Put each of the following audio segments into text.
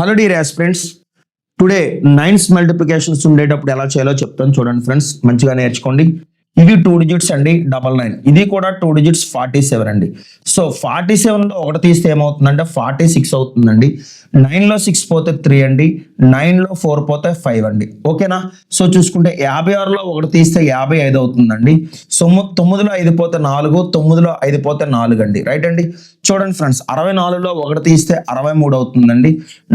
Hello dear friends today nines multiplications ఉండేటప్పుడు ఎలా చేయాలో చెప్తాను. చూడండి ఫ్రెండ్స్ మంచిగా నేర్చుకోండి. ఇది టూ డిజిట్స్ అండి డబల్ నైన్ ఇది కూడా టూ డిజిట్స్ ఫార్టీ సెవెన్ అండి. సో ఫార్టీ సెవెన్లో ఒకటి తీస్తే ఏమవుతుందంటే ఫార్టీ సిక్స్ అవుతుందండి నైన్లో సిక్స్ పోతే త్రీ అండి. నైన్లో ఫోర్ పోతే ఫైవ్ అండి. ఓకేనా? సో చూసుకుంటే యాభై ఆరులో ఒకటి తీస్తే యాభై ఐదు అవుతుందండి. సొమ్ము తొమ్మిదిలో ఐదు పోతే నాలుగు తొమ్మిదిలో ఐదు పోతే నాలుగు అండి. రైట్ అండి? చూడండి ఫ్రెండ్స్ అరవై నాలుగులో ఒకటి తీస్తే అరవై మూడు అవుతుందండి.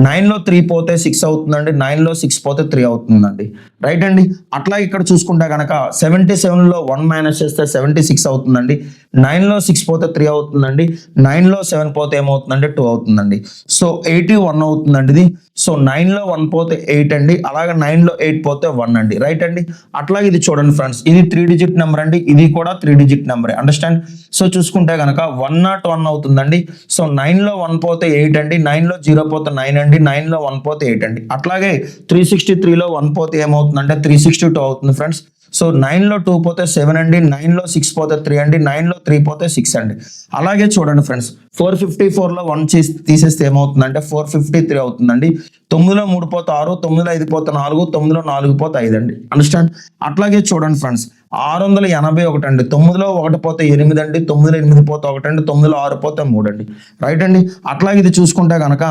నైన్లో త్రీ పోతే సిక్స్ అవుతుందండి. నైన్లో సిక్స్ పోతే త్రీ అవుతుందండి. రైట్ అండి? అట్లా ఇక్కడ చూసుకుంటే కనుక సెవెంటీ సెవెన్లో వన్ మైనస్ చేస్తే సెవెంటీ సిక్స్ అవుతుందండి నైన్లో సిక్స్ పోతే త్రీ అవుతుందండి. నైన్లో సెవెన్ పోతే ఏమవుతుందంటే టూ అవుతుందండి. సో ఎయిటీ వన్ అవుతుందండి ఇది. సో నైన్లో వన్ పోతే ఎయిట్ అండి. అలాగే నైన్లో ఎయిట్ పోతే వన్ అండి. రైట్ అండి? అట్లాగే ఇది చూడండి ఫ్రెండ్స్ ఇది త్రీ డిజిట్ నెంబర్ అండి. ఇది కూడా three digit number understand so చూసుకుంటే కనుక వన్ నాట్ వన్ అవుతుందండి. సో నైన్లో వన్ పోతే ఎయిట్ అండి. నైన్లో జీరో పోతే నైన్ అండి. నైన్లో వన్ పోతే ఎయిట్ అండి. అట్లాగే త్రీ సిక్స్టీ త్రీలో వన్ పోతే ఏమవుతుందంటే త్రీ సిక్స్టీ టూ అవుతుంది ఫ్రెండ్స్ సో నైన్లో టూ పోతే సెవెన్ అండి నైన్లో సిక్స్ పోతే త్రీ అండి నైన్లో త్రీ పోతే సిక్స్ అండి. అలాగే చూడండి ఫ్రెండ్స్ ఫోర్ ఫిఫ్టీ ఫోర్లో వన్ తీసేస్తే ఏమవుతుందంటే ఫోర్ ఫిఫ్టీ త్రీ అవుతుందండి. తొమ్మిదిలో మూడు పోతే ఆరు తొమ్మిదిలో ఐదు పోత నాలుగు తొమ్మిదిలో నాలుగు పోతే ఐదు అండి అండర్స్టాండ్ అట్లాగే చూడండి ఫ్రెండ్స్ ఆరు వందల ఎనభై ఒకటి అండి తొమ్మిదిలో ఒకటి పోతే ఎనిమిది అండి తొమ్మిదిలో ఎనిమిది పోతే ఒకటి అండి తొమ్మిదిలో ఆరు పోతే మూడు అండి రైట్ అండి? అట్లాగే ఇది చూసుకుంటే కనుక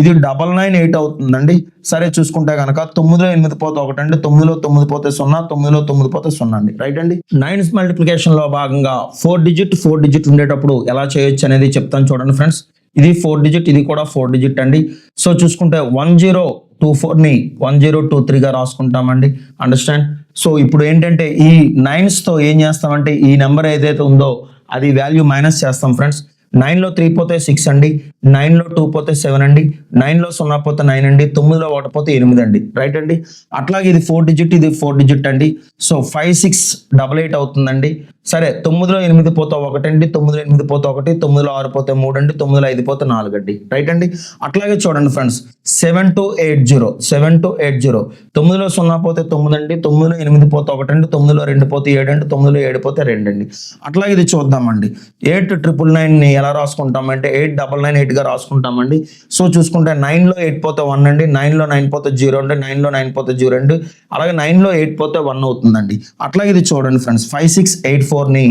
ఇది డబల్ నైన్ ఎయిట్ అవుతుందండి. సరే చూసుకుంటే కనుక తొమ్మిదిలో ఎనిమిది పోతే ఒకటి అండి తొమ్మిదిలో తొమ్మిది పోతే సున్నా తొమ్మిదిలో తొమ్మిది పోతే సున్నా అండి. రైట్ అండి? నైన్స్ మల్టిప్లికేషన్లో భాగంగా ఫోర్ డిజిట్ ఫోర్ డిజిట్ ఉండేటప్పుడు ఎలా చేయొచ్చు అనేది చెప్తాను. చూడండి ఫ్రెండ్స్. ఇది ఫోర్ డిజిట్ ఇది కూడా ఫోర్ డిజిట్ అండి. సో చూసుకుంటే వన్ జీరో టూ ఫోర్ని వన్ జీరో టూ త్రీగా రాసుకుంటామండి. అండర్స్టాండ్ సో ఇప్పుడు ఏంటంటే ఈ నైన్స్తో ఏం చేస్తామంటే ఈ నెంబర్ ఏదైతే ఉందో అది వాల్యూ మైనస్ చేస్తాం ఫ్రెండ్స్. నైన్లో త్రీ పోతే సిక్స్ అండి. నైన్లో టూ పోతే సెవెన్ అండి. నైన్లో సున్నా పోతే నైన్ అండి. తొమ్మిదిలో ఒకటి పోతే ఎనిమిది అండి. రైట్ అండి? అట్లాగే ఇది ఫోర్ డిజిట్ ఇది ఫోర్ డిజిట్ అండి. So five six double eight అవుతుందండి. సరే తొమ్మిదిలో ఎనిమిది పోతే ఒకటి అండి తొమ్మిదిలో ఎనిమిది పోతే ఒకటి తొమ్మిదిలో ఆరు పోతే మూడు అండి తొమ్మిదిలో ఐదు పోతే నాలుగు అండి రైట్ అండి అట్లాగే చూడండి friends seven two eight zero seven two eight zero. తొమ్మిదిలో సున్నా పోతే తొమ్మిది అండి తొమ్మిదిలో ఎనిమిది పోతే ఒకటి అండి తొమ్మిదిలో రెండు పోతే ఏడు అండి తొమ్మిదిలో ఏడు పోతే రెండు అండి అట్లాగే ఇది చూద్దామండి. ఎయిట్ ట్రిపుల్ నైన్ని ఎలా రాసుకుంటామంటే ఎయిట్ డబల్ నైన్ ఎయిట్గా రాసుకుంటామండి. సో చూసుకుంటే నైన్లో ఎయిట్ పోతే వన్ అండి నైన్లో నైన్ పోతే జీరో అండి నైన్లో నైన్ పోతే జీరో అండి అలాగే నైన్లో ఎయిట్ పోతే వన్ అవుతుందండి. అట్లాగే ఇది చూడండి ఫ్రెండ్స్ ఫైవ్ సిక్స్ ఎయిట్ ఫోర్ని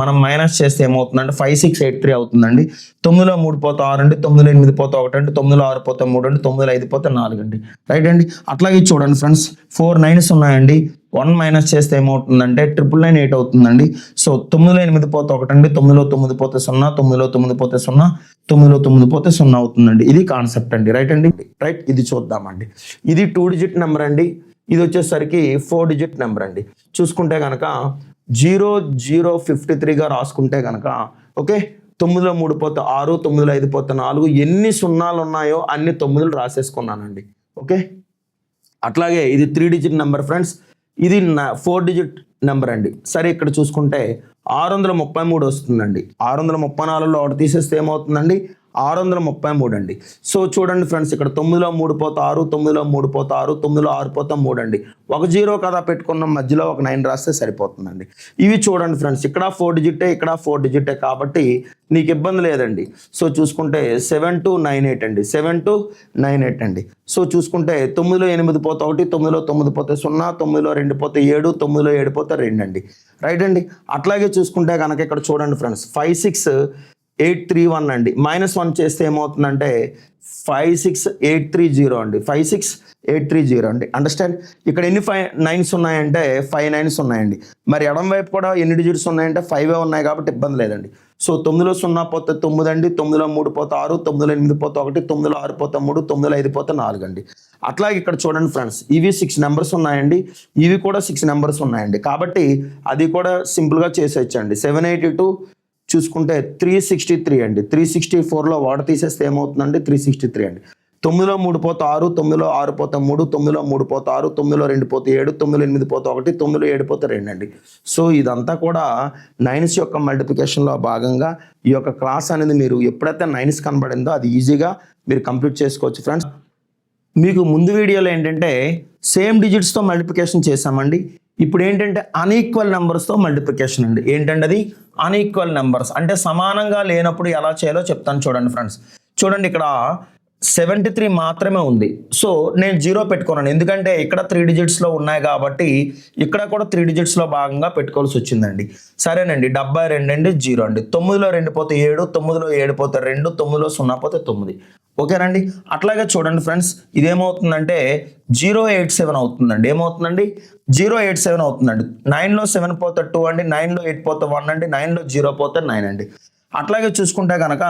మనం మైనస్ చేస్తే ఏమవుతుందంటే ఫైవ్ సిక్స్ ఎయిట్ త్రీ అవుతుందండి. తొమ్మిదిలో మూడు పోతే ఆరు అండి తొమ్మిదిలో ఎనిమిది పోతే ఒకటి అండి తొమ్మిదిలో ఆరు పోతే మూడు అండి తొమ్మిదిలో ఐదు పోతే నాలుగు అండి. రైట్ అండి? అట్లాగే చూడండి ఫ్రెండ్స్ ఫోర్ నైన్స్ ఉన్నాయండి. వన్ మైనస్ చేస్తే ఏమవుతుందంటే ట్రిపుల్ నైన్ ఎయిట్ అవుతుందండి. సో తొమ్మిదిలో ఎనిమిది పోతే ఒకటండి తొమ్మిదిలో తొమ్మిది పోతే సున్నా తొమ్మిదిలో తొమ్మిది పోతే సున్నా తొమ్మిదిలో తొమ్మిది పోతే సున్నా అవుతుందండి. ఇది కాన్సెప్ట్ అండి. రైట్ అండి? రైట్ ఇది చూద్దామండి. ఇది టూ డిజిట్ నెంబర్ అండి. ఇది వచ్చేసరికి ఫోర్ డిజిట్ నెంబర్ అండి. చూసుకుంటే కనుక జీరో జీరో ఫిఫ్టీ త్రీగా రాసుకుంటే కనుక ఓకే? తొమ్మిదిలో మూడు పోత ఆరు తొమ్మిదిలో ఐదు పోత నాలుగు ఎన్ని సున్నాలు ఉన్నాయో అన్ని తొమ్మిదిలు రాసేసుకున్నానండి. ఓకే? అట్లాగే ఇది త్రీ డిజిట్ నెంబర్ ఫ్రెండ్స్ ఇది ఫోర్ డిజిట్ నెంబర్ అండి. సరే ఇక్కడ చూసుకుంటే ఆరు వందల ముప్పై మూడు వస్తుందండి. ఆరు వందల ముప్పై నాలుగులో ఒకటి తీసేస్తే ఏమవుతుందండి? ఆరు వందల ముప్పై మూడు అండి. సో చూడండి ఫ్రెండ్స్ ఇక్కడ తొమ్మిదిలో మూడు పోతే ఆరు తొమ్మిదిలో మూడు పోతే ఆరు తొమ్మిదిలో ఆరు పోతే మూడు అండి. ఒక జీరో కదా పెట్టుకున్న మధ్యలో ఒక నైన్ రాస్తే సరిపోతుందండి. ఇవి చూడండి ఫ్రెండ్స్ ఇక్కడ ఫోర్ డిజిటే ఇక్కడ ఫోర్ డిజిటే కాబట్టి నీకు ఇబ్బంది లేదండి. సో చూసుకుంటే సెవెన్ టు నైన్ ఎయిట్ అండి సెవెన్ టు నైన్ ఎయిట్ అండి. సో చూసుకుంటే తొమ్మిదిలో ఎనిమిది పోతే ఒకటి తొమ్మిదిలో తొమ్మిది పోతే సున్నా తొమ్మిదిలో రెండు పోతే ఏడు తొమ్మిదిలో ఏడు పోతే రెండు అండి. రైట్ అండి? అట్లాగే చూసుకుంటే కనుక ఇక్కడ చూడండి friends five six eight three one అండి. మైనస్ వన్ చేస్తే ఏమవుతుందంటే five six eight three zero అండి. Five six eight three zero అండి. అండర్స్టాండ్? ఇక్కడ ఎన్ని ఫైవ్ నైన్స్ ఉన్నాయంటే ఫైవ్ నైన్స్ ఉన్నాయండి. మరి ఎడం వైపు కూడా ఎన్ని డిజిట్స్ ఉన్నాయంటే ఫైవ్ ఉన్నాయి కాబట్టి ఇబ్బంది లేదండి. సో తొమ్మిదిలో సున్నా పోతే తొమ్మిది అండి తొమ్మిదిలో మూడు పోతే ఆరు తొమ్మిదిలో ఎనిమిది పోతే ఒకటి తొమ్మిదిలో ఆరు పోతే మూడు తొమ్మిదిలో ఐదు పోతే నాలుగు అండి. అట్లాగే ఇక్కడ చూడండి ఫ్రెండ్స్ ఇవి సిక్స్ నెంబర్స్ ఉన్నాయండి. ఇవి కూడా సిక్స్ నెంబర్స్ ఉన్నాయండి. కాబట్టి అది కూడా సింపుల్గా చేసేయచ్చండి. సెవెన్ ఎయిటీ టూ చూసుకుంటే త్రీ సిక్స్టీ త్రీ అండి. త్రీ సిక్స్టీ ఫోర్లో వాడ తీసేస్తే ఏమవుతుందండి? త్రీ సిక్స్టీ త్రీ అండి. తొమ్మిదిలో మూడు పోతే ఆరు తొమ్మిదిలో ఆరు పోతే మూడు తొమ్మిదిలో మూడు పోతే ఆరు తొమ్మిదిలో రెండు పోతే ఏడు తొమ్మిదిలో ఎనిమిది పోతే ఒకటి తొమ్మిదిలో ఏడు పోతే రెండు అండి. సో ఇదంతా కూడా నైన్స్ యొక్క మల్టిప్లికేషన్లో భాగంగా ఈ యొక్క క్లాస్ అనేది మీరు ఎప్పుడైతే నైన్స్ కనబడిందో అది ఈజీగా మీరు కంప్లీట్ చేసుకోవచ్చు ఫ్రెండ్స్ మీకు ముందు వీడియోలో ఏంటంటే సేమ్ డిజిట్స్తో మల్టిప్లికేషన్ చేసామండి ఇప్పుడు ఏంటంటే అన్ఈక్వల్ నెంబర్స్తో మల్టిప్లికేషన్ అండి ఏంటంటే అది అన్ఈక్వల్ నెంబర్స్ అంటే సమానంగా లేనప్పుడు ఎలా చేయాలో చెప్తాను చూడండి ఫ్రెండ్స్ చూడండి ఇక్కడ సెవెంటీ త్రీ మాత్రమే ఉంది. సో నేను జీరో పెట్టుకున్నాను. ఎందుకంటే ఇక్కడ త్రీ డిజిట్స్లో ఉన్నాయి కాబట్టి ఇక్కడ కూడా త్రీ డిజిట్స్లో భాగంగా పెట్టుకోవాల్సి వచ్చిందండి. సరేనండి. డెబ్బై రెండు అండి జీరో అండి. తొమ్మిదిలో రెండు పోతే ఏడు తొమ్మిదిలో ఏడు పోతే రెండు తొమ్మిదిలో సున్నా పోతే తొమ్మిది. ఓకేనండి? అట్లాగే చూడండి ఫ్రెండ్స్ ఇదేమవుతుందంటే జీరో ఎయిట్ సెవెన్ అవుతుందండి. ఏమవుతుందండి? జీరో ఎయిట్ సెవెన్ అవుతుందండి. నైన్లో సెవెన్ పోతే టూ అండి నైన్లో ఎయిట్ పోతే వన్ అండి నైన్లో జీరో పోతే నైన్ అండి. అట్లాగే చూసుకుంటే కనుక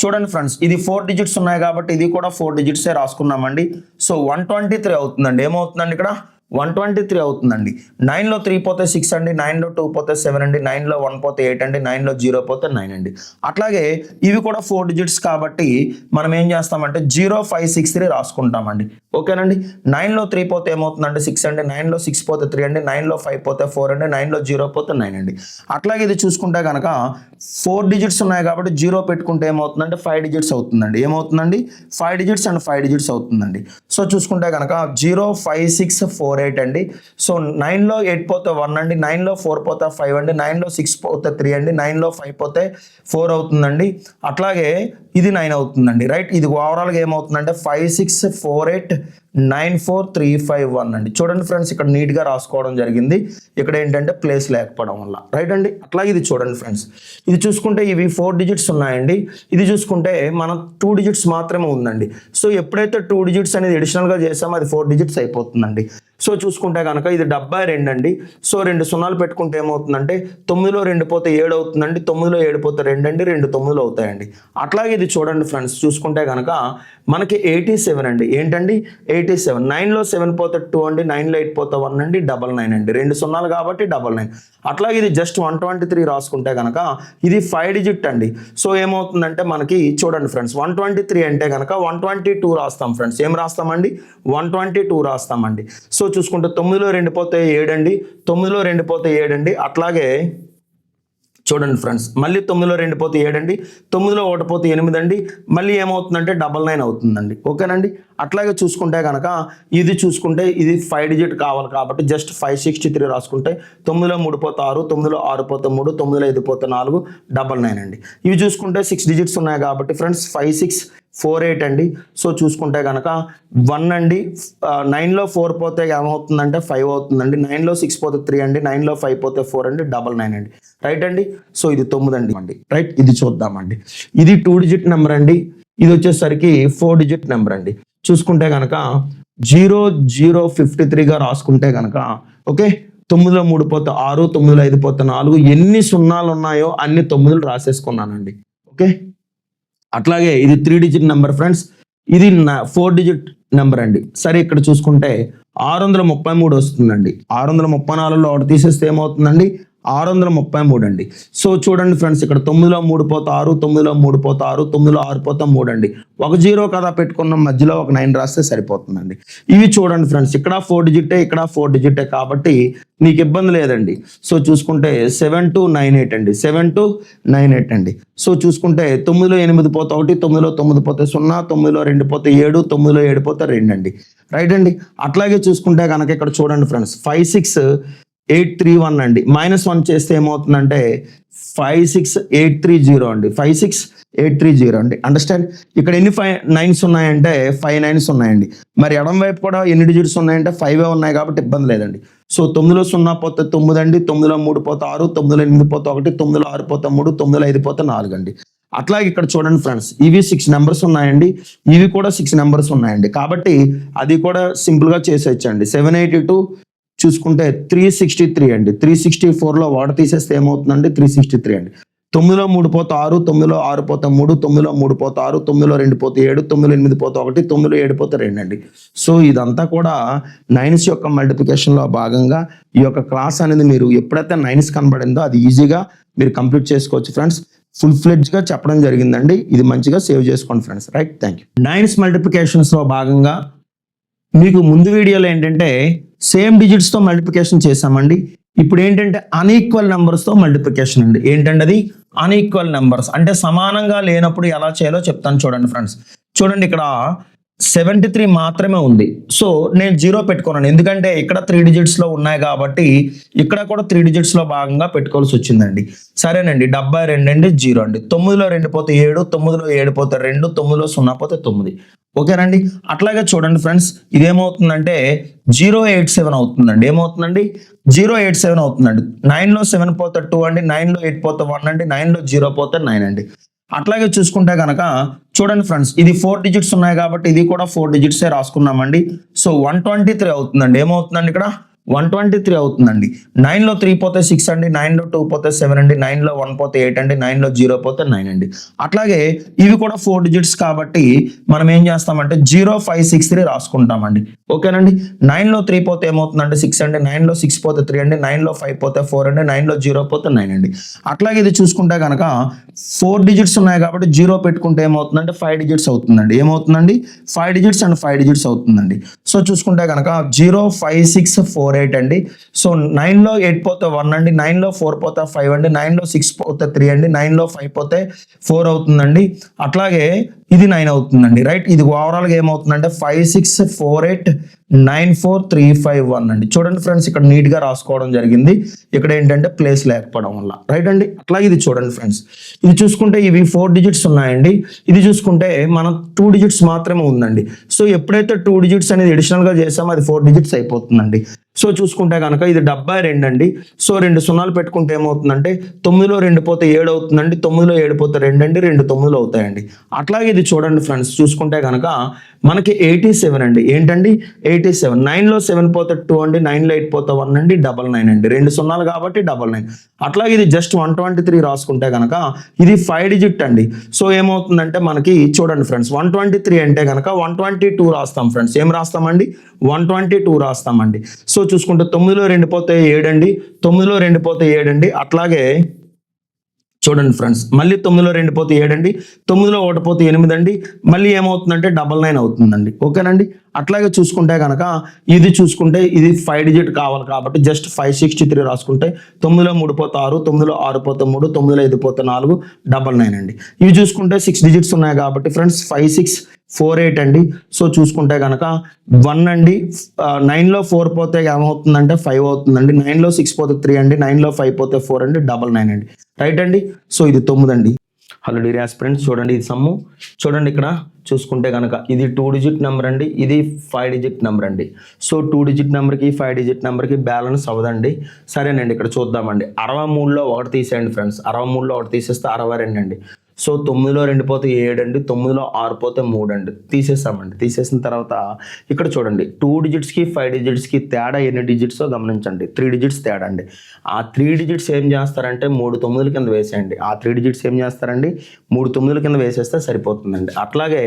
చూడండి ఫ్రెండ్స్ ఇది ఫోర్ డిజిట్స్ ఉన్నాయి కాబట్టి ఇది కూడా ఫోర్ డిజిట్సే రాసుకున్నామండి. సో వన్ ట్వంటీ త్రీ అవుతుందండి. ఏమవుతుందండి ఇక్కడ? వన్ ట్వంటీ త్రీ అవుతుందండి. నైన్లో త్రీ పోతే సిక్స్ అండి నైన్లో టూ పోతే సెవెన్ అండి నైన్లో వన్ పోతే ఎయిట్ అండి నైన్లో జీరో పోతే నైన్ అండి. అట్లాగే ఇవి కూడా ఫోర్ డిజిట్స్ కాబట్టి మనం ఏం చేస్తామంటే జీరో ఫైవ్ సిక్స్ త్రీ రాసుకుంటామండి. ఓకేనండి? నైన్లో త్రీ పోతే ఏమవుతుందంటే సిక్స్ అండి నైన్లో సిక్స్ పోతే త్రీ అండి నైన్లో ఫైవ్ పోతే ఫోర్ అండి నైన్లో జీరో పోతే నైన్ అండి. అట్లాగే ఇది చూసుకుంటే కనుక ఫోర్ డిజిట్స్ ఉన్నాయి కాబట్టి జీరో పెట్టుకుంటే ఏమవుతుందంటే ఫైవ్ డిజిట్స్ అవుతుందండి. ఏమవుతుందండి? Five digits and five digits అవుతుందండి. సో చూసుకుంటే కనుక zero five six four eight అండి. సో నైన్లో ఎయిట్ పోతే వన్ అండి నైన్లో ఫోర్ పోతే ఫైవ్ అండి నైన్లో సిక్స్ పోతే త్రీ అండి నైన్లో ఫైవ్ పోతే ఫోర్ అవుతుందండి. అట్లాగే ఇది నైన్ అవుతుందండి రైట్? ఇది ఓవరాల్గా ఏమవుతుందంటే five six four eight nine four three five one అండి. చూడండి ఫ్రెండ్స్ ఇక్కడ నీట్గా రాసుకోవడం జరిగింది. ఇక్కడ ఏంటంటే ప్లేస్ లేకపోవడం వల్ల. రైట్ అండి? అట్లాగే ఇది చూడండి ఫ్రెండ్స్. ఇది చూసుకుంటే ఇవి ఫోర్ డిజిట్స్ ఉన్నాయండి. ఇది చూసుకుంటే మనం టూ డిజిట్స్ మాత్రమే ఉందండి. సో ఎప్పుడైతే టూ డిజిట్స్ అనేది అడిషనల్గా చేసామో అది ఫోర్ డిజిట్స్ అయిపోతుందండి. సో చూసుకుంటే కనుక ఇది డెబ్బై రెండు అండి. సో రెండు సున్నాలు పెట్టుకుంటే ఏమవుతుందంటే తొమ్మిదిలో రెండు పోతే ఏడు అవుతుందండి. తొమ్మిదిలో ఏడు పోతే రెండు అండి. రెండు తొమ్మిదిలో అవుతాయండి. అట్లాగే ఇది చూడండి ఫ్రెండ్స్ చూసుకుంటే కనుక మనకి ఎయిటీ సెవెన్ అండి. ఏంటండి? Eighty eighty seven. నైన్లో సెవెన్ పోతే టూ అండి నైన్లో ఎయిట్ పోతే వన్ అండి డబల్ నైన్ అండి. రెండు సున్నాలు కాబట్టి డబల్ నైన్ అట్లాగే ఇది జస్ట్ వన్ ట్వంటీ త్రీ రాసుకుంటే కనుక ఇది ఫైవ్ డిజిట్ అండి. సో ఏమవుతుందంటే మనకి చూడండి ఫ్రెండ్స్ వన్ ట్వంటీ త్రీ అంటే కనుక వన్ ట్వంటీ టూ రాస్తాం ఫ్రెండ్స్ ఏం రాస్తామండి? వన్ ట్వంటీ టూ రాస్తామండి. సో చూసుకుంటే తొమ్మిదిలో రెండు పోతే ఏడండి తొమ్మిదిలో రెండు పోతే ఏడండి అట్లాగే చూడండి ఫ్రెండ్స్ మళ్ళీ తొమ్మిదిలో రెండు పోతే ఏడండి తొమ్మిదిలో ఒకటి పోతే ఎనిమిది అండి మళ్ళీ ఏమవుతుందంటే డబల్ నైన్ అవుతుందండి. ఓకేనండి? అట్లాగే చూసుకుంటే కనుక ఇది చూసుకుంటే ఇది ఫైవ్ డిజిట్ కావాలి కాబట్టి జస్ట్ ఫైవ్ సిక్స్టీ త్రీ రాసుకుంటే తొమ్మిదిలో మూడు పోతే ఆరు తొమ్మిదిలో ఆరు పోతే మూడు తొమ్మిదిలో ఐదు పోతే నాలుగు డబల్ నైన్ అండి. ఇవి చూసుకుంటే సిక్స్ డిజిట్స్ ఉన్నాయి కాబట్టి friends five six four eight అండి. సో చూసుకుంటే కనుక వన్ అండి నైన్లో ఫోర్ పోతే ఏమవుతుందంటే ఫైవ్ అవుతుందండి. నైన్లో సిక్స్ పోతే త్రీ అండి. నైన్లో ఫైవ్ పోతే ఫోర్ అండి. డబల్ నైన్ అండి. రైట్ అండి? సో ఇది తొమ్మిది అండి. అండి. రైట్ ఇది చూద్దామండి. ఇది టూ డిజిట్ నెంబర్ అండి. ఇది వచ్చేసరికి ఫోర్ డిజిట్ నెంబర్ అండి. చూసుకుంటే కనుక జీరో జీరో ఫిఫ్టీ త్రీగా రాసుకుంటే కనుక ఓకే? తొమ్మిదిలో మూడు పోతే ఆరు తొమ్మిదిలో ఐదు పోతే నాలుగు. ఎన్ని సున్నాలు ఉన్నాయో అన్ని తొమ్మిదిలు రాసేసుకున్నానండి. ఓకే? అట్లాగే ఇది త్రీ డిజిట్ నెంబర్ ఫ్రెండ్స్ ఇది ఫోర్ డిజిట్ నెంబర్ అండి. సరే ఇక్కడ చూసుకుంటే ఆరు వందల ముప్పై మూడు వస్తుందండి. ఆరు వందల ముప్పై నాలుగులో ఒకటి తీసేస్తే ఏమవుతుందండి? ఆరు వందల ముప్పై మూడు అండి సో చూడండి ఫ్రెండ్స్ ఇక్కడ తొమ్మిదిలో మూడు పోతారు ఆరు తొమ్మిదిలో మూడు పోతారు ఆరు తొమ్మిదిలో ఆరు పోతే మూడు అండి ఒక జీరో కదా పెట్టుకున్న మధ్యలో ఒక నైన్ రాస్తే సరిపోతుందండి. ఇవి చూడండి ఫ్రెండ్స్ ఇక్కడ ఫోర్ డిజిటే ఇక్కడ ఫోర్ డిజిటే కాబట్టి నీకు ఇబ్బంది లేదండి. సో చూసుకుంటే సెవెన్ టు నైన్ ఎయిట్ అండి సెవెన్ టు నైన్ ఎయిట్ అండి. సో చూసుకుంటే తొమ్మిదిలో ఎనిమిది పోతే ఒకటి తొమ్మిదిలో తొమ్మిది పోతే సున్నా తొమ్మిదిలో రెండు పోతే ఏడు తొమ్మిదిలో ఏడు పోతే రెండు అండి. రైట్ అండి? అట్లాగే చూసుకుంటే కనుక ఇక్కడ చూడండి friends five six eight three one అండి. మైనస్ వన్ చేస్తే ఏమవుతుందంటే five six eight three zero అండి. Five six eight three zero అండి. అండర్స్టాండ్ ఇక్కడ ఎన్ని ఫైవ్ నైన్స్ ఉన్నాయంటే ఫైవ్ నైన్స్ ఉన్నాయండి. మరి ఎడం వైపు కూడా ఎన్ని డిజిట్స్ ఉన్నాయంటే ఫైవ్ ఉన్నాయి కాబట్టి ఇబ్బంది లేదండి. సో తొమ్మిదిలో సున్నా పోతే తొమ్మిది అండి తొమ్మిదిలో మూడు పోతే ఆరు తొమ్మిదిలో ఎనిమిది పోతే ఒకటి తొమ్మిదిలో ఆరు పోతే మూడు తొమ్మిదిలో ఐదు పోతే నాలుగు అండి. అట్లాగే ఇక్కడ చూడండి ఫ్రెండ్స్ ఇవి సిక్స్ నెంబర్స్ ఉన్నాయండి. ఇవి కూడా సిక్స్ నెంబర్స్ ఉన్నాయండి. కాబట్టి అది కూడా సింపుల్గా చేసేయచ్చండి. సెవెన్ ఎయిటీ టూ చూసుకుంటే త్రీ సిక్స్టీ త్రీ అండి. త్రీ సిక్స్టీ ఫోర్లో వాడ తీసేస్తే ఏమవుతుందండి? త్రీ సిక్స్టీ త్రీ అండి. తొమ్మిదిలో మూడు పోత ఆరు తొమ్మిదిలో ఆరు పోతే మూడు తొమ్మిదిలో మూడు పోత ఆరు తొమ్మిదిలో రెండు పోతే ఏడు తొమ్మిదిలో ఎనిమిది పోతే ఒకటి తొమ్మిదిలో ఏడు పోతే రెండు అండి. సో ఇదంతా కూడా నైన్స్ యొక్క మల్టిప్లికేషన్లో భాగంగా ఈ యొక్క క్లాస్ అనేది మీరు ఎప్పుడైతే నైన్స్ కనబడిందో అది ఈజీగా మీరు కంప్లీట్ చేసుకోవచ్చు ఫ్రెండ్స్ ఫుల్ ఫ్లెడ్జ్గా చెప్పడం జరిగిందండి. ఇది మంచిగా సేవ్ చేసుకోండి friends right thank you nines మల్టిప్లికేషన్స్లో భాగంగా మీకు ముందు వీడియోలో ఏంటంటే సేమ్ డిజిట్స్తో మల్టిప్లికేషన్ చేసామండి ఇప్పుడు ఏంటంటే అన్ఈక్వల్ నెంబర్స్తో మల్టిప్లికేషన్ అండి. ఏంటంటే అది? అన్ఈక్వల్ నెంబర్స్ అంటే సమానంగా లేనప్పుడు ఎలా చేయాలో చెప్తాను చూడండి ఫ్రెండ్స్. చూడండి ఇక్కడ సెవెంటీ త్రీ మాత్రమే ఉంది. సో నేను జీరో పెట్టుకున్నాను. ఎందుకంటే ఇక్కడ త్రీ డిజిట్స్లో ఉన్నాయి కాబట్టి ఇక్కడ కూడా త్రీ డిజిట్స్లో భాగంగా పెట్టుకోవాల్సి వచ్చిందండి. సరేనండి. డెబ్బై రెండు అండి జీరో అండి. తొమ్మిదిలో రెండు పోతే ఏడు తొమ్మిదిలో ఏడు పోతే రెండు తొమ్మిదిలో సున్నా పోతే తొమ్మిది. ఓకేనండి? అట్లాగే చూడండి ఫ్రెండ్స్ ఇదేమవుతుందంటే జీరో ఎయిట్ సెవెన్ అవుతుందండి. ఏమవుతుందండి? జీరో ఎయిట్ సెవెన్ అవుతుందండి. నైన్లో సెవెన్ పోతే టూ అండి నైన్లో ఎయిట్ పోతే వన్ అండి నైన్లో జీరో పోతే నైన్ అండి. అట్లాగే చూసుకుంటే కనుక చూడండి ఫ్రెండ్స్ ఇది ఫోర్ డిజిట్స్ ఉన్నాయి కాబట్టి ఇది కూడా ఫోర్ డిజిట్సే రాసుకున్నామండి. సో వన్ ట్వంటీ త్రీ అవుతుందండి. ఏమవుతుందండి ఇక్కడ? వన్ ట్వంటీ త్రీ అవుతుందండి నైన్లో త్రీ పోతే సిక్స్ అండి నైన్లో టూ పోతే సెవెన్ అండి నైన్లో వన్ పోతే ఎయిట్ అండి నైన్లో జీరో పోతే నైన్ అండి. అట్లాగే ఇవి కూడా ఫోర్ డిజిట్స్ కాబట్టి మనం ఏం చేస్తామంటే జీరో ఫైవ్ సిక్స్ త్రీ రాసుకుంటామండి. ఓకేనండి? నైన్లో త్రీ పోతే ఏమవుతుందంటే సిక్స్ అండి నైన్లో సిక్స్ పోతే త్రీ అండి నైన్లో ఫైవ్ పోతే ఫోర్ అండి నైన్లో జీరో పోతే నైన్ అండి. అట్లాగే ఇది చూసుకుంటే కనుక ఫోర్ డిజిట్స్ ఉన్నాయి కాబట్టి జీరో పెట్టుకుంటే ఏమవుతుందంటే ఫైవ్ డిజిట్స్ అవుతుందండి. ఏమవుతుందండి? Five digits and five digits అవుతుందండి. సో చూసుకుంటే కనుక zero five six four eight అండి. సో నైన్లో ఎయిట్ పోతే వన్ అండి నైన్లో ఫోర్ పోతే ఫైవ్ అండి నైన్లో సిక్స్ పోతే త్రీ అండి నైన్లో ఫైవ్ పోతే ఫోర్ అవుతుందండి. అట్లాగే ఇది నైన్ అవుతుందండి రైట్ ఇది ఓవరాల్గా ఏమవుతుందంటే five six four eight nine four three five one అండి. చూడండి ఫ్రెండ్స్ ఇక్కడ నీట్గా రాసుకోవడం జరిగింది. ఇక్కడ ఏంటంటే ప్లేస్ లేకపోవడం వల్ల రైట్ అండి? అట్లాగే ఇది చూడండి ఫ్రెండ్స్ ఇది చూసుకుంటే ఇవి ఫోర్ డిజిట్స్ ఉన్నాయండి. ఇది చూసుకుంటే మనం టూ డిజిట్స్ మాత్రమే ఉందండి. సో ఎప్పుడైతే టూ డిజిట్స్ అనేది అడిషనల్గా చేసామో అది ఫోర్ డిజిట్స్ అయిపోతుందండి. సో చూసుకుంటే కనుక ఇది డెబ్బై రెండు అండి. సో రెండు సున్నాలు పెట్టుకుంటే ఏమవుతుందంటే తొమ్మిదిలో రెండు పోతే ఏడు అవుతుందండి. తొమ్మిదిలో ఏడు పోతే రెండు అండి. రెండు తొమ్మిదిలో అవుతాయండి. అట్లాగే ఇది చూడండి ఫ్రెండ్స్ చూసుకుంటే కనుక మనకి ఎయిటీ సెవెన్ అండి. ఏంటండి? Eighty seven. నైన్లో సెవెన్ పోతే టూ అండి నైన్లో ఎయిట్ పోతే వన్ అండి డబల్ నైన్ అండి. రెండు సున్నాలు కాబట్టి డబల్ నైన్. అట్లాగే ఇది జస్ట్ వన్ ట్వంటీ త్రీ రాసుకుంటే కనుక ఇది ఫైవ్ డిజిట్ అండి. సో ఏమవుతుందంటే మనకి చూడండి ఫ్రెండ్స్ వన్ ట్వంటీ త్రీ అంటే కనుక వన్ ట్వంటీ టూ రాస్తాం ఫ్రెండ్స్. ఏం రాస్తామండి? వన్ ట్వంటీ టూ రాస్తామండి. సో చూసుకుంటే తొమ్మిదిలో రెండు పోతే ఏడండి తొమ్మిదిలో రెండు పోతే ఏడండి అట్లాగే చూడండి ఫ్రెండ్స్ మళ్ళీ తొమ్మిదిలో రెండు పోతే ఏడండి తొమ్మిదిలో ఒకటి పోతే ఎనిమిది అండి మళ్ళీ ఏమవుతుందంటే డబల్ నైన్ అవుతుందండి. ఓకేనండి? అట్లాగే చూసుకుంటే కనుక ఇది చూసుకుంటే ఇది ఫైవ్ డిజిట్ కావాలి కాబట్టి జస్ట్ ఫైవ్ సిక్స్టీ త్రీ రాసుకుంటే తొమ్మిదిలో మూడు పోతే ఆరు తొమ్మిదిలో ఆరు పోతే మూడు తొమ్మిదిలో ఐదు పోతే నాలుగు డబల్ నైన్ అండి. ఇవి చూసుకుంటే సిక్స్ డిజిట్స్ ఉన్నాయి కాబట్టి friends five six four eight అండి. సో చూసుకుంటే కనుక వన్ అండి నైన్లో ఫోర్ పోతే ఏమవుతుందంటే ఫైవ్ అవుతుందండి. నైన్లో సిక్స్ పోతే త్రీ అండి నైన్లో ఫైవ్ పోతే ఫోర్ అండి డబల్ నైన్ అండి. రైట్ అండి? సో ఇది తొమ్మిది అండి హలో డియర్ ఆస్పిరెంట్స్ చూడండి ఇది సమ్ము. చూడండి ఇక్కడ చూసుకుంటే కనుక ఇది టూ డిజిట్ నెంబర్ అండి. ఇది ఫైవ్ డిజిట్ నెంబర్ అండి. సో టూ డిజిట్ నెంబర్కి ఫైవ్ డిజిట్ నెంబర్కి బ్యాలెన్స్ అవ్వదండి. సరేనండి ఇక్కడ చూద్దామండి. అరవై మూడులో ఒకటి తీసేయండి ఫ్రెండ్స్ అరవై మూడులో ఒకటి తీసేస్తే అరవై రెండు అండి. సో తొమ్మిదిలో రెండు పోతే ఏడు అండి తొమ్మిదిలో ఆరు పోతే మూడు అండి తీసేస్తామండి తీసేసిన తర్వాత ఇక్కడ చూడండి టూ డిజిట్స్కి ఫైవ్ డిజిట్స్కి తేడా ఎన్ని డిజిట్స్ గమనించండి. త్రీ డిజిట్స్ తేడా అండి ఆ త్రీ డిజిట్స్ ఏం చేస్తారంటే మూడు తొమ్మిదిల కింద వేసేయండి. ఆ త్రీ డిజిట్స్ ఏం చేస్తారండి? మూడు తొమ్మిదిల కింద వేసేస్తే సరిపోతుందండి. అట్లాగే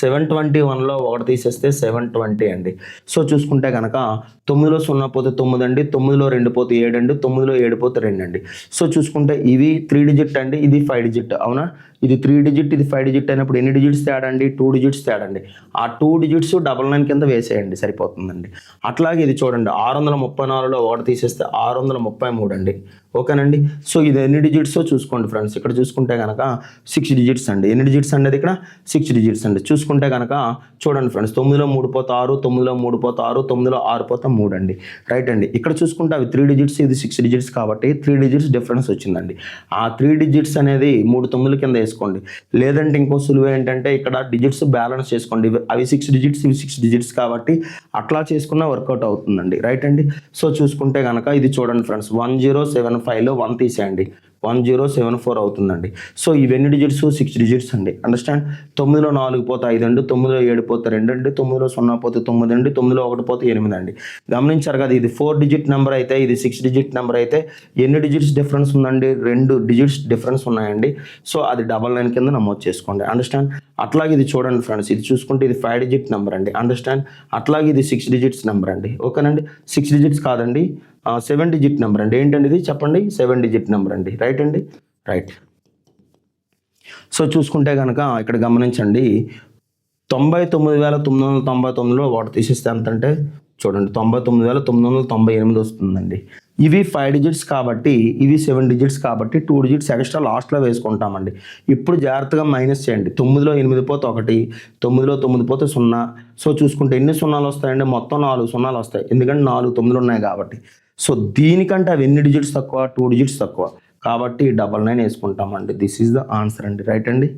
సెవెన్ ట్వంటీ వన్లో ఒకటి తీసేస్తే సెవెన్ ట్వంటీ అండి. సో చూసుకుంటే కనుక తొమ్మిదిలో సున్నా పోతే తొమ్మిది అండి తొమ్మిదిలో రెండు పోతే ఏడు అండి తొమ్మిదిలో ఏడు పోతే రెండు అండి సో చూసుకుంటే ఇవి త్రీ డిజిట్ అండి ఇది ఫైవ్ డిజిట్. అవునా? ఇది త్రీ డిజిట్ ఇది ఫైవ్ డిజిట్ అయినప్పుడు ఎన్ని డిజిట్స్ తేడండి? టూ డిజిట్స్ తేడండి. ఆ టూ డిజిట్స్ డబల్ నైన్ కింద వేసేయండి సరిపోతుందండి. అట్లాగే ఇది చూడండి ఆరు వందల ముప్పై నాలుగులో ఒకటి తీసేస్తే ఆరు వందల ముప్పై మూడు అండి. ఓకేనండి. సో ఇది ఎన్ని డిజిట్స్ చూసుకోండి ఫ్రెండ్స్. ఇక్కడ చూసుకుంటే కనుక సిక్స్ డిజిట్స్ అండి. ఎన్ని డిజిట్స్ అండి ఇక్కడ? సిక్స్ డిజిట్స్ అండి. చూసుకుంటే కనుక చూడండి ఫ్రెండ్స్. తొమ్మిదిలో మూడు పోతే ఆరు తొమ్మిదిలో మూడు పోతే ఆరు తొమ్మిదిలో ఆరు పోతే మూడు అండి. రైట్ అండి. ఇక్కడ చూసుకుంటే అవి త్రీ డిజిట్స్ ఇది సిక్స్ డిజిట్స్ కాబట్టి త్రీ డిజిట్స్ డిఫరెన్స్ వచ్చిందండి. ఆ త్రీ డిజిట్స్ అనేది మూడు తొమ్మిది కింద వేసుకోండి. లేదంటే ఇంకో సులువు ఏంటంటే ఇక్కడ డిజిట్స్ బ్యాలెన్స్ చేసుకోండి. అవి సిక్స్ డిజిట్స్ ఇవి సిక్స్ డిజిట్స్ కాబట్టి అట్లా చేసుకున్న వర్కౌట్ అవుతుందండి. రైట్ అండి? సో చూసుకుంటే కనుక ఇది చూడండి ఫ్రెండ్స్. వన్ జీరో సెవెన్ ఫైవ్లో వన్ తీసేయండి. వన్ జీరో సెవెన్ ఫోర్ అవుతుందండి. సో ఇవన్నీ డిజిట్స్? సిక్స్ డిజిట్స్ అండి. అండర్స్టాండ్? తొమ్మిదిలో నాలుగు పోతే ఐదు అండి తొమ్మిదిలో ఏడు పోతే రెండు అండి తొమ్మిదిలో సున్నా పోతే తొమ్మిది అండి తొమ్మిదిలో ఒకటి పోతే ఎనిమిది అండి. గమనించారు కదా ఇది ఫోర్ డిజిట్ నెంబర్ అయితే ఇది సిక్స్ డిజిట్ నెంబర్ అయితే ఎన్ని డిజిట్స్ డిఫరెన్స్ ఉందండి? రెండు డిజిట్స్ డిఫరెన్స్ ఉన్నాయండి. సో అది డబల్ నైన్ కింద నమోదు చేసుకోండి. అండర్స్టాండ్? అట్లాగే ఇది చూడండి ఫ్రెండ్స్ ఇది చూసుకుంటే ఇది ఫైవ్ డిజిట్ నెంబర్ అండి. అండర్స్టాండ్? అట్లాగే ఇది సిక్స్ డిజిట్స్ నెంబర్ అండి. ఓకేనండి? సిక్స్ డిజిట్స్ కాదండి. సెవెన్ డిజిట్ నెంబర్ అండి. ఏంటండి ఇది చెప్పండి. సెవెన్ డిజిట్ నెంబర్ అండి. రైట్ అండి? రైట్ సో చూసుకుంటే కనుక ఇక్కడ గమనించండి. తొంభై తొమ్మిది వేల తొమ్మిది వందల తొంభై తొమ్మిదిలో వాటర్ తీసేస్తే ఎంత అంటే చూడండి తొంభై తొమ్మిది వేల తొమ్మిది వందల తొంభై ఎనిమిది వస్తుందండి. ఇవి ఫైవ్ డిజిట్స్ కాబట్టి ఇవి సెవెన్ డిజిట్స్ కాబట్టి టూ డిజిట్స్ ఎక్స్ట్రా లాస్ట్లో వేసుకుంటామండి. ఇప్పుడు జాగ్రత్తగా మైనస్ చేయండి. తొమ్మిదిలో ఎనిమిది పోతే ఒకటి తొమ్మిదిలో తొమ్మిది పోతే సున్నా. సో చూసుకుంటే ఎన్ని సున్నాలు వస్తాయండి? మొత్తం నాలుగు సున్నాలు వస్తాయి. ఎందుకంటే నాలుగు తొమ్మిది ఉన్నాయి కాబట్టి. సో దీనికంటే అవి ఎన్ని డిజిట్స్ తక్కువ? టూ డిజిట్స్ తక్కువ. కాబట్టి డబల్ నైన్ వేసుకుంటామండి. దిస్ ఈజ్ ద ఆన్సర్ అండి. రైట్ అండి?